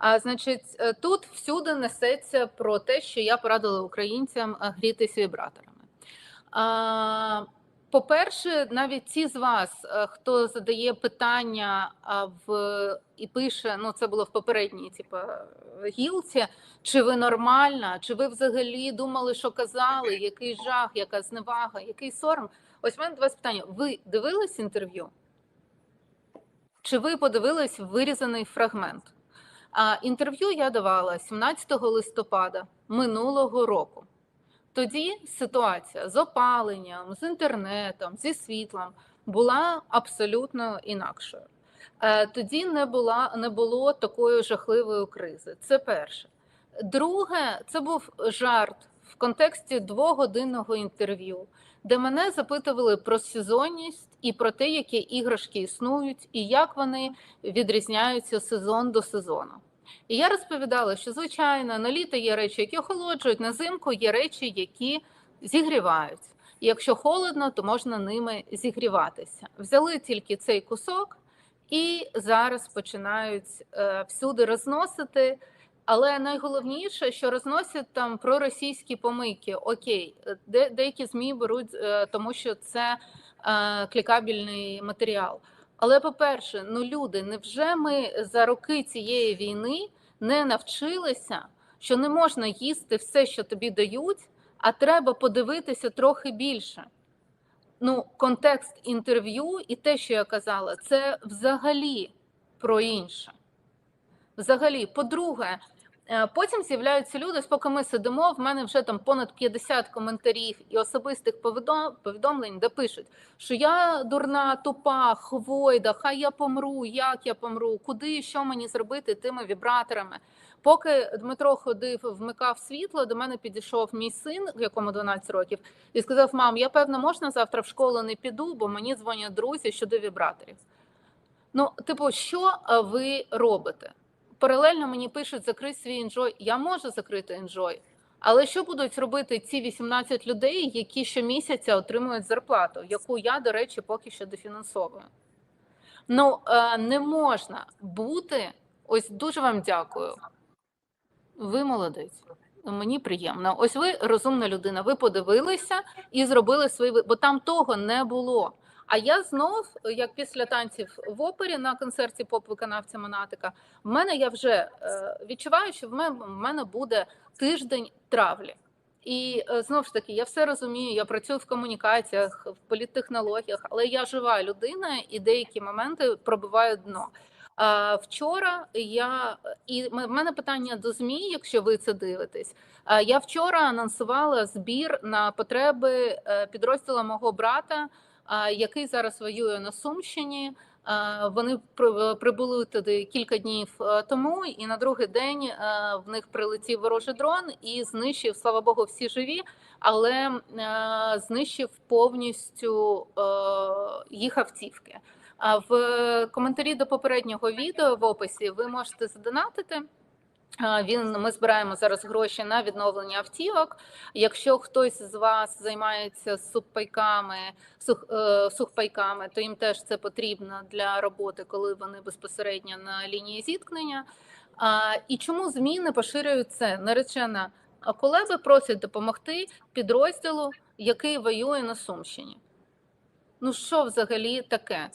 А значить, е, тут всюди несеться про те, що я порадила українцям е, грітись вібраторами. А, По-перше, навіть ті з вас, е, хто задає питання в і пише, ну це було в попередній, типу, гілці, чи ви нормальна, чи ви взагалі думали, що казали, який жах, яка зневага, який сором. Ось в мене два питання. Ви дивились інтерв'ю? Чи ви подивились вирізаний фрагмент? Інтерв'ю я давала 17 листопада минулого року. Тоді ситуація з опаленням, з інтернетом, зі світлом була абсолютно інакшою. Е, Тоді не була не було такої жахливої кризи. Це перше. Друге, це був жарт в контексті двогодинного інтерв'ю, де мене запитували про сезонність і про те, які іграшки існують, і як вони відрізняються сезон до сезону. І я розповідала, що звичайно на літо є речі, які охолоджують, на зимку є речі, які зігрівають. І якщо холодно, то можна ними зігріватися. Взяли тільки цей кусок і зараз починають е, всюди розносити. Але найголовніше, що розносять там про російські помийки. Окей, де деякі змі беруть, е, тому що це е, клікабельний матеріал. Але по-перше, ну люди, невже ми за роки цієї війни не навчилися, що не можна їсти все, що тобі дають, а треба подивитися трохи більше? Ну, контекст інтерв'ю і те, що я казала, це взагалі про інше. Взагалі, по-друге, е, потім з'являються люди, поки ми сидимо. В мене вже там понад 50 коментарів і особистих повідомлень, де пишуть, що я дурна, тупа, хвойда, хай я помру, як я помру, куди і що мені зробити тими вібраторами. Поки Дмитро ходив, вмикав світло, до мене підійшов мій син, якому 12 років, і сказав: Мам, я певно можна завтра в школу не піду, бо мені дзвонять друзі щодо вібраторів. Ну, типу, що е, ви робите? Паралельно мені пишуть закрий свій енджой. Я можу закрити енджой, але що будуть робити ці 18 людей, які щомісяця отримують зарплату, яку я, до речі, поки що дофінансовую? Ну е, не можна бути. Ось дуже вам дякую. Ви молодець. Мені приємно. Ось ви розумна людина. Ви подивилися і зробили свої бо там того не було. А я знов, як після танців в опері на концерті поп-виконавця Монатика, в мене я вже е, відчуваю, що в мене, буде тиждень травлі. І е, знов ж таки, я все розумію. Я працюю в комунікаціях, в політтехнологіях, але я жива людина, і деякі моменти пробиваю дно. А, вчора я і в мене питання до змі, якщо ви це дивитесь. Я вчора анонсувала збір на потреби е, підрозділу мого брата, який зараз воює на Сумщині. Вони прибули туди кілька днів е, тому, і на другий день е, в них прилетів ворожий дрон і знищив, слава Богу, всі живі, але е, знищив повністю їх автівки. А в коментарі до попереднього відео в описі ви можете задонатити. Він ми збираємо зараз гроші на відновлення автівок. Якщо хтось з вас займається сухпайками, сух, е, сухпайками, то їм теж це потрібно для роботи, коли вони безпосередньо на лінії зіткнення. А, І чому змі не поширюють це? Наречена колеги просять допомогти підрозділу, який воює на Сумщині. Ну що взагалі таке?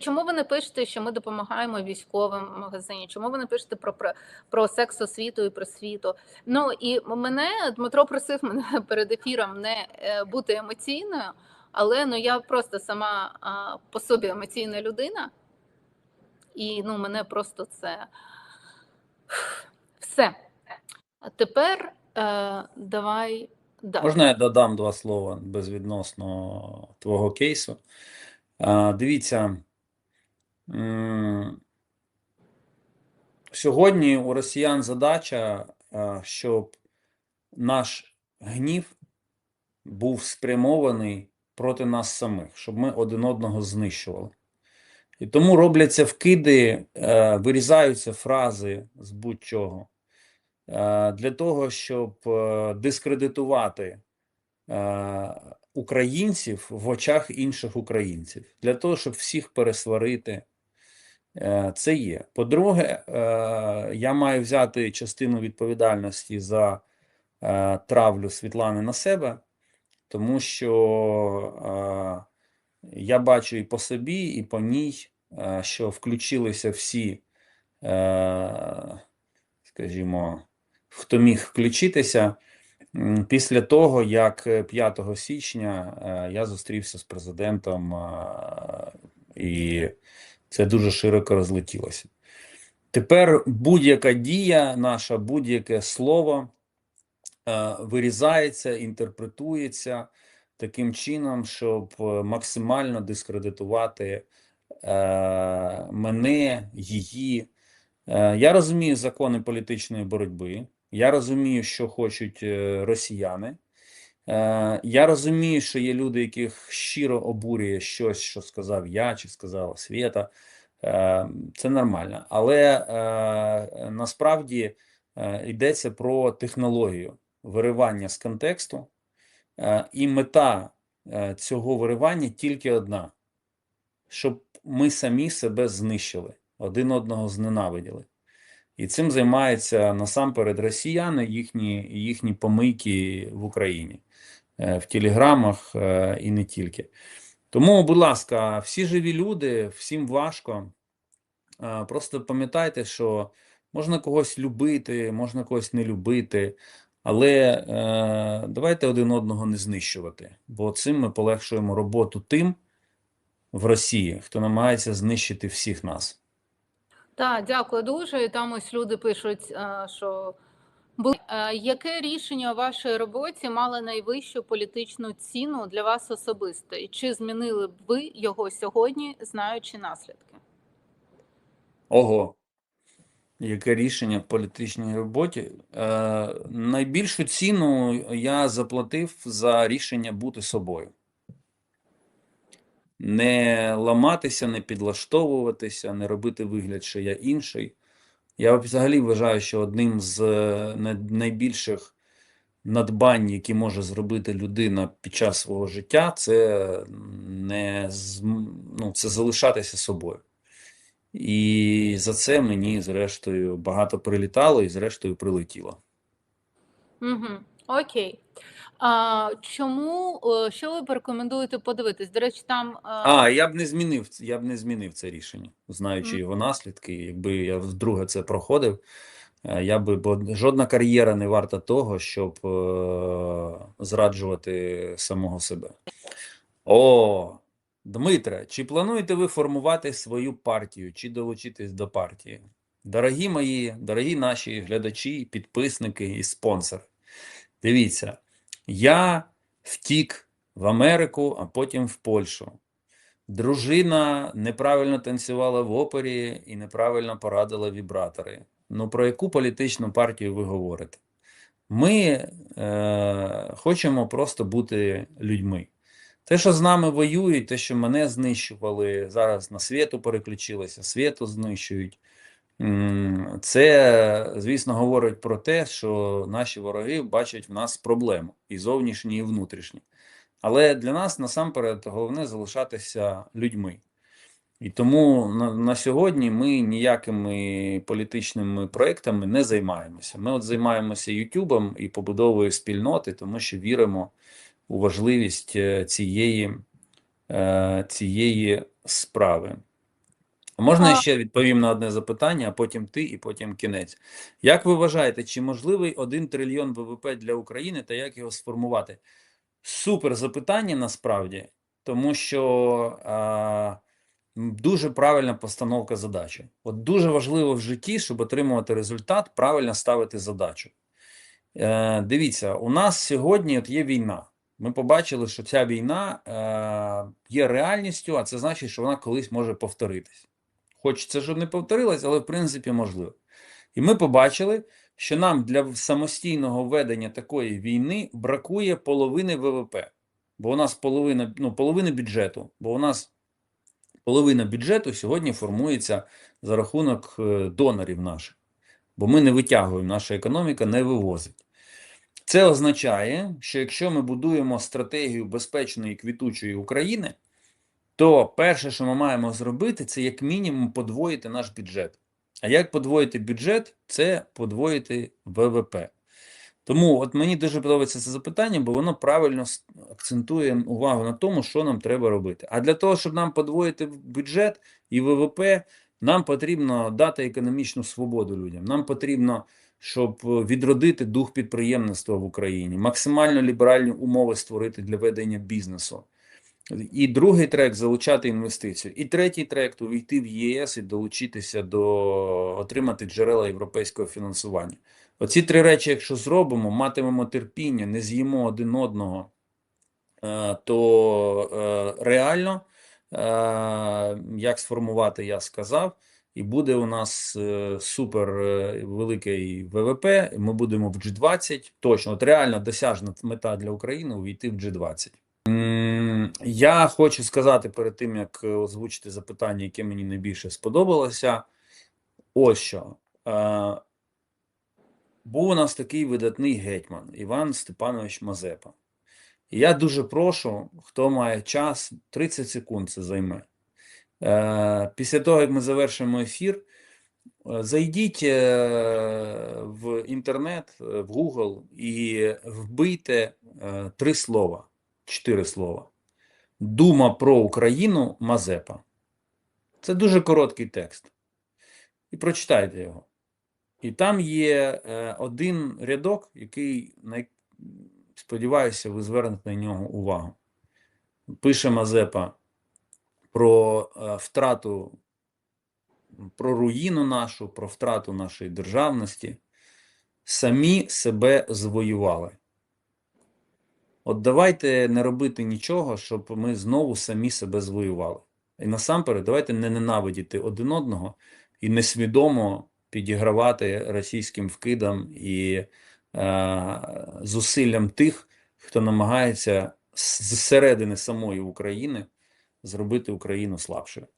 Чому ви не пишете, що ми допомагаємо військовим в магазині? Чому ви не пишете про, про, про секс освіту і просвіту? Ну і мене Дмитро просив мене перед ефіром не е, бути емоційною, але ну я просто сама а, по собі емоційна людина, і ну мене просто це все. А тепер е, давай далі. Можна я додам два слова безвідносно твого кейсу? Дивіться, сьогодні у росіян задача, щоб наш гнів був спрямований проти нас самих, щоб ми один одного знищували. І тому робляться вкиди, е, вирізаються фрази з будь-чого е, для того, щоб е, дискредитувати е, українців в очах інших українців, для того, щоб всіх пересварити, Е, Це є. По-друге, е, я маю взяти частину відповідальності за е, травлю Світлани на себе, тому що е, я бачу і по собі, і по ній, е, що включилися всі, е, скажімо, хто міг включитися. Після того, як е, 5 січня е, я зустрівся з президентом, е, і це дуже широко розлетілося. Тепер будь-яка дія наша, будь-яке слово е, вирізається, інтерпретується таким чином, щоб е, максимально дискредитувати е, мене, її. Я розумію закони політичної боротьби. Я розумію, що хочуть росіяни. Е, Я розумію, що є люди, яких щиро обурює щось, що сказав я чи сказала Свєта. Е, Це нормально. Але е, насправді йдеться про технологію виривання з контексту. І мета цього виривання тільки одна: щоб ми самі себе знищили, один одного зненавиділи. І цим займаються насамперед росіяни, їхні, їхні помийки в Україні, е, в телеграмах е, і не тільки. Тому, будь ласка, всі живі люди, всім важко. Е, Просто пам'ятайте, що можна когось любити, можна когось не любити, але давайте один одного не знищувати, бо цим ми полегшуємо роботу тим в Росії, хто намагається знищити всіх нас. Так, дякую дуже. Там ось люди пишуть, е, що Е, яке рішення у вашій роботі мало найвищу політичну ціну для вас особисто? І чи змінили б ви його сьогодні, знаючи наслідки? Ого, яке рішення в політичній роботі? Е, найбільшу ціну я заплатив за рішення бути собою. Не ламатися, не підлаштовуватися, не робити вигляд, що я інший. Я взагалі вважаю, що одним з е, найбільших надбань, які може зробити людина під час свого життя, це не ну, це залишатися собою. І за це мені, зрештою, багато прилітало і, зрештою, прилетіло. Угу. Окей. А, чому, е, що ви порекомендуєте подивитись? До речі, там е, А, я б не змінив, ц- я б не змінив це рішення, знаючи Мгм. його наслідки. Якби я вдруге це проходив, е, я би, бо жодна кар'єра не варта того, щоб е, зраджувати самого себе. О, Дмитре, чи плануєте ви формувати свою партію, чи долучитись до партії? Дорогі мої, дорогі наші глядачі, підписники і спонсори, дивіться, я втік в Америку, а потім в Польщу. Дружина неправильно танцювала в опері і неправильно порадила вібратори. Ну, про яку політичну партію ви говорите? Ми е, хочемо просто бути людьми. Те, що з нами воюють, те, що мене знищували, зараз на світу переключилися, світу знищують. Це, звісно, говорить про те, що наші вороги бачать в нас проблему і зовнішні, і внутрішні. Але для нас насамперед головне залишатися людьми. І тому на, на сьогодні ми ніякими політичними проектами не займаємося. Ми от займаємося Ютубом і побудовою спільноти, тому що віримо у важливість е, цієї, е, цієї справи. Можна я А- ще відповім на одне запитання, а потім ти, і потім кінець. Як ви вважаєте, чи можливий 1 трильйон ВВП для України та як його сформувати? Супер запитання насправді, тому що а, дуже правильна постановка задачі. От дуже важливо в житті, щоб отримувати результат, правильно ставити задачу. Е, дивіться, у нас сьогодні от є війна. Ми побачили, що ця війна е, є реальністю, а це значить, що вона колись може повторитись. Хочеться, щоб не повторилась, але в принципі можливо. І ми побачили, що нам для самостійного ведення такої війни бракує половини ВВП. Бо у нас половина, ну, половини бюджету, бо у нас половина бюджету сьогодні формується за рахунок е, донорів наших. Бо ми не витягуємо, наша економіка не вивозить. Це означає, що якщо ми будуємо стратегію безпечної квітучої України, то перше, що ми маємо зробити, це як мінімум подвоїти наш бюджет. А як подвоїти бюджет? Це подвоїти ВВП. Тому от мені дуже подобається це запитання, бо воно правильно акцентує увагу на тому, що нам треба робити. А для того, щоб нам подвоїти бюджет і ВВП, нам потрібно дати економічну свободу людям. Нам потрібно, щоб відродити дух підприємництва в Україні, максимально ліберальні умови створити для ведення бізнесу. І другий трек залучати інвестиції. І третій трек увійти в ЄС і долучитися до отримати джерела європейського фінансування. Оці три речі, якщо зробимо, матимемо терпіння, не з'їмо один одного, е, то е, реально, е, як сформувати, я сказав, і буде у нас супер великий ВВП. Ми будемо в G20. Точно, от реально досяжна мета для України увійти в G20. Я хочу сказати перед тим, як е, озвучити запитання, яке мені найбільше сподобалося. Ось що. Е, Був у нас такий видатний гетьман Іван Степанович Мазепа. Я дуже прошу, хто має час, 30 секунд це займе. Е, Після того, як ми завершимо ефір, зайдіть в інтернет, в Google і вбийте три слова, чотири слова. Дума про Україну Мазепа. Це дуже короткий текст. І прочитайте його. І там є е, один рядок, який, сподіваюся, ви звернете на нього увагу. Пише Мазепа про е, втрату, про руїну нашу, про втрату нашої державності. Самі себе звоювали. От давайте не робити нічого, щоб ми знову самі себе звоювали. І насамперед, давайте не ненавидіти один одного і несвідомо підігравати російським вкидам і е, зусиллям тих, хто намагається зсередини самої України зробити Україну слабшою.